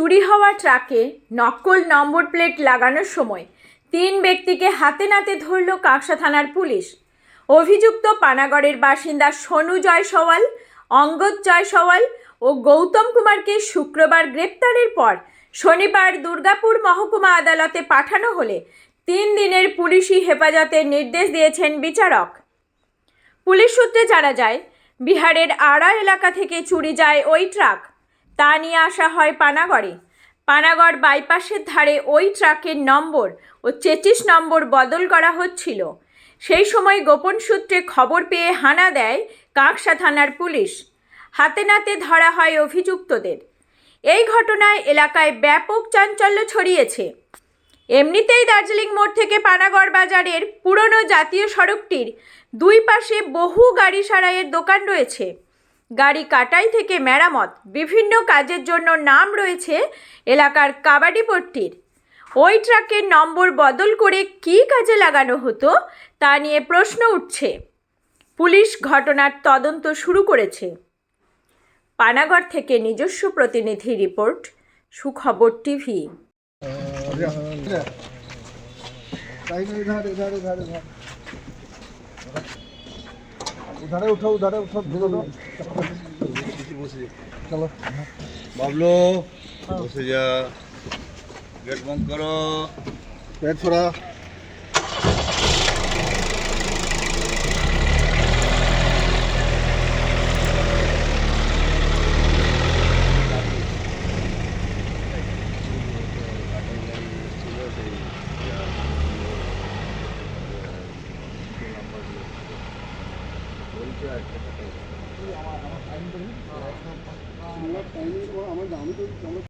চুরি হওয়া ট্রাকে নকল নম্বর প্লেট লাগানোর সময় তিন ব্যক্তিকে হাতে নাতে ধরল কাকসা থানার পুলিশ। অভিযুক্ত পানাগড়ের বাসিন্দা সোনু জয়সওয়াল, অঙ্গদ জয়সওয়াল ও গৌতম কুমারকে শুক্রবার গ্রেপ্তারের পর শনিবার দুর্গাপুর মহকুমা আদালতে পাঠানো হলে তিন দিনের পুলিশি হেফাজতের নির্দেশ দিয়েছেন বিচারক। পুলিশ সূত্রে জানা যায়, বিহারের আড়া এলাকা থেকে চুরি যায় ওই ট্রাক। তা নিয়ে আসা হয় পানাগড়ে। পানাগড় বাইপাসের ধারে ওই ট্রাকের নম্বর ও চেচিশ নম্বর বদল করা হচ্ছিল। সেই সময় গোপন সূত্রে খবর পেয়ে হানা দেয় কাকসা থানার পুলিশ। হাতে নাতে ধরা হয় অভিযুক্তদের। এই ঘটনায় এলাকায় ব্যাপক চাঞ্চল্য ছড়িয়েছে। এমনিতেই দার্জিলিং মোড় থেকে পানাগড় বাজারের পুরনো জাতীয় সড়কটির দুই পাশে বহু গাড়ি সারাইয়ের দোকান রয়েছে। গাড়ি কাটাই থেকে মেরামত বিভিন্ন কাজের জন্য নাম রয়েছে এলাকার কাবাডি পট্টির ওই ট্রাকের নম্বর বদল করে কী কাজে লাগানো হতো তা নিয়ে প্রশ্ন উঠছে পুলিশ ঘটনার তদন্ত শুরু করেছে পানাগড় থেকে নিজস্ব প্রতিনিধি রিপোর্ট সুখবর টিভি উধারে উঠো উধারে উঠো চলো। বাবলু বসে যা। গেট বন্ধ করো। গেট ছড়া चलो বাবলু বসে যা গেট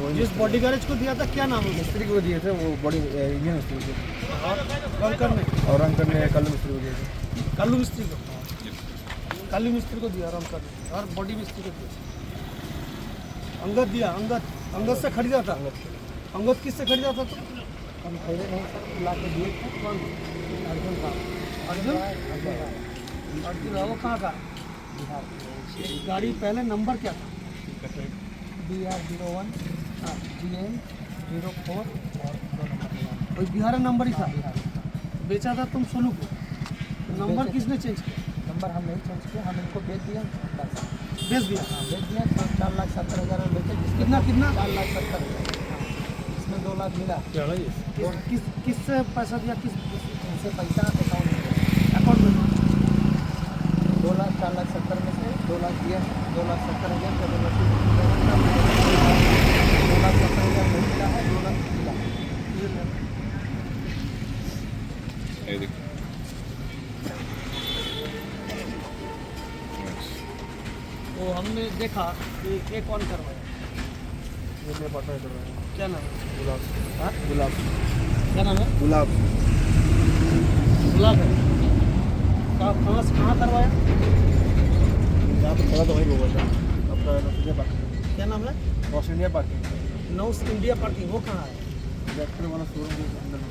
जिस बॉडी गैरेज को दिया था क्या नाम है मिस्त्री को दिए थे वो बॉडी इंडियन मिस्त्री को। और रंग करने। और अंकल ने कल मिस्त्री को दिए थे। कालू मिस्त्री को? कालू मिस्त्री को दिया रंग करने। और बॉडी मिस्त्री को दिया। अंगद दिया अंगद। अंगद से खरीदा था? अंगद किससे खरीदा था तो? हम खरीदे नहीं ला के दिए थे। कौन? अर्जुन था अर्जुन? अर्जुन वो कहाँ का? गाड़ी पहले नंबर क्या था? बी आर ज़ीरो वन हाँ जी एम ज़ीरो फोर और दो नंबर कोई बिहार नंबर ही था। बेचा था तुम सोनू को। नंबर किसने चेंज किया? नंबर हम नहीं चेंज किया हम इनको बेच दिया बेच दिया? हाँ बेच दिया चार लाख सत्तर हज़ार में बेचे। कितना कितना? चार लाख सत्तर। हज़ार हाँ, इसमें दो लाख मिला। किस किस से पैसा दिया? किस इनसे पैसा? अकाउंट में। अकाउंट में। दो लाख चार लाख सत्तर में से दो लाख दिया दो लाख सत्तर हज़ार। वो हमने देखा कि ये कौन करवाया ये मैं पता कर क्या नाम है? गुलाब। हाँ? गुलाब। क्या नाम है? गुलाब। गुलाब है। कहाँ कहाँ से कहाँ करवाया? यहाँ पे खड़ा तो वही होगा था। आपका इंडिया क्या नाम है? India parking north India parking वो कहाँ है? ट्रैक्टर वाला शोरूम के अंदर में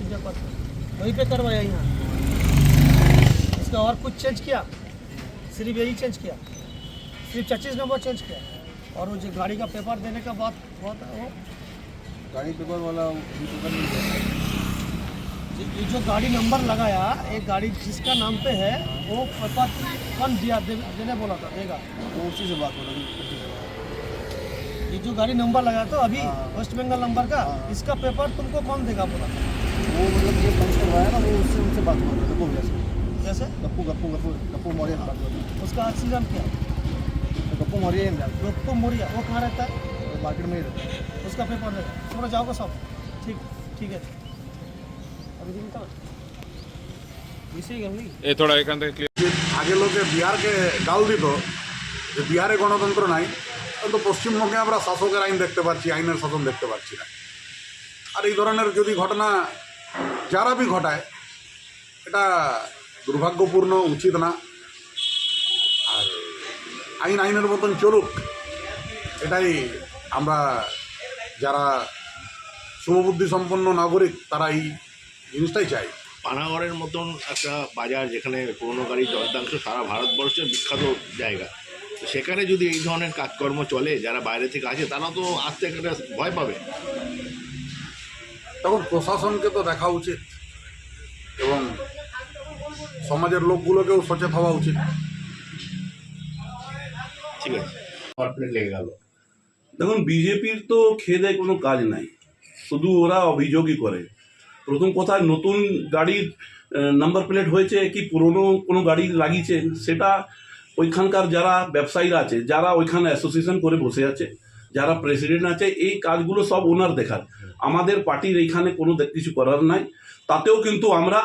इंडिया पार्किंग वहीं पे करवाया यहाँ। इसका और कुछ चेंज किया? सिर्फ़ यही चेंज किया? सिर्फ़ पच्चीस नंबर चेंज किया? और वो जो गाड़ी का पेपर देने का बात था वो। गाड़ी पेपर वाला दिया ये जो गाड़ी नंबर लगाया एक गाड़ी जिसका नाम पे है वो पेपर कौन दिया दे, देने बोला था? देगा। वो उसी से बात हो रही है। ये जो गाड़ी नंबर लगा तो अभी हाँ। वेस्ट बंगाल नंबर का हाँ। इसका पेपर तुमको कौन देगा पूरा वो मतलब ये पंच करवाया ना वो उससे उनसे बात हुआ था गप्पू भैया से जैसे गप्पू गप्पू गप्पू गप्पू मौर्य से बात हुआ था उसका असली नाम क्या है तो गप्पू मौर्य ही जानते गप्पू मोरिया वो कहाँ रहता है हैं मार्केट में ही रहते हैं उसका पेपर देगा তোমরা যাও সব ঠিক ঠিক আছে अभी दिन का মিশে গেল নাকি এ থোড়া এখান থেকে ক্লিয়ার যে আগে লোকে বিহারকে গাল দিত যে বিহারে গণতন্ত্র নাই কিন্তু পশ্চিমবঙ্গে আমরা শাসকের আইন দেখতে পাচ্ছি, আইনের শাসন দেখতে পাচ্ছি না। আর এই ধরনের যদি ঘটনা যারা বি ঘটায়, এটা দুর্ভাগ্যপূর্ণ, উচিত না। আর আইন আইনের মতন চলুক, এটাই আমরা যারা শুভবুদ্ধি সম্পন্ন নাগরিক, তারা এই জিনিসটাই চাই। পানাগড়ের মতন একটা বাজার যেখানে পুরনো গাড়ির যন্ত্রাংশ সারা ভারতবর্ষের বিখ্যাত জায়গা। তো সেখানে যদি এই ধরনের কাজকর্ম চলে যারা বাইরে থেকে আসে তারা তো আসতে একটা ভয় পাবে। তখন প্রশাসনকে তো দেখা উচিত এবং সমাজের লোকগুলোকেও সচেত হওয়া উচিত। ঠিক আছে। লেগে গেল। দেখুন বিজেপির তো খেদে কোনো কাজ নাই। শুধু ওরা অভিযোগই করে। প্রথম কথা নতুন গাড়ির নাম্বার প্লেট হয়েছে কি পুরনো কোনো গাড়ি লাগিয়েছে সেটা ওইখানকার যারা ব্যবসায়ীরা আছে যারা ওইখানে অ্যাসোসিয়েশন করে বসে আছে যারা প্রেসিডেন্ট আছে এই কাজগুলো সব ওনার দেখার। আমাদের পার্টির এইখানে কোনো কিছু করার নাই। তাতেও কিন্তু আমরা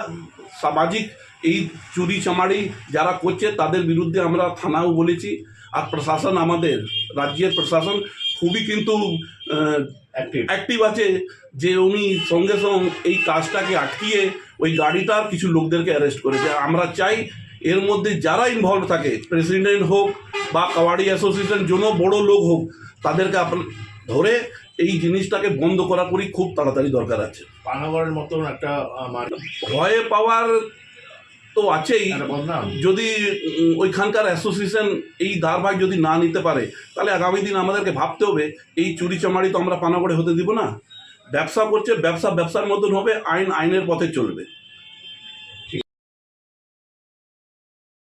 সামাজিক এই চুরি চামারি যারা করছে তাদের বিরুদ্ধে আমরা থানাও বলেছি। আর প্রশাসন আমাদের রাজ্যের প্রশাসন খুবই কিন্তু অ্যাক্টিভ অ্যাক্টিভ আছে। যে উনি সঙ্গে সঙ্গে এই কাজটাকে আটকিয়ে ওই গাড়িটার কিছু লোকদেরকে অ্যারেস্ট করেছে। আমরা চাই এর মধ্যে যারা ইনভলভ থাকে প্রেসিডেন্ট হোক বা কাবাডি অ্যাসোসিয়েশন জন্য বড় লোক হোক তাদেরকে আপন ধরে এই জিনিসটাকে বন্ধ করা করি খুব তাড়াতাড়ি দরকার আছে। পানাগড়ের মতন একটা ভয়ে পাওয়ার তো আছেই। যদি ওইখানকার অ্যাসোসিয়েশন এই ধারভাগ যদি না নিতে পারে তাহলে আগামী দিন আমাদেরকে ভাবতে হবে এই চুরি চামারি তো আমরা পানাগড়ে হতে দিব না। ব্যবসা করছে ব্যবসা ব্যবসার মতন হবে আইন আইনের পথে চলবে।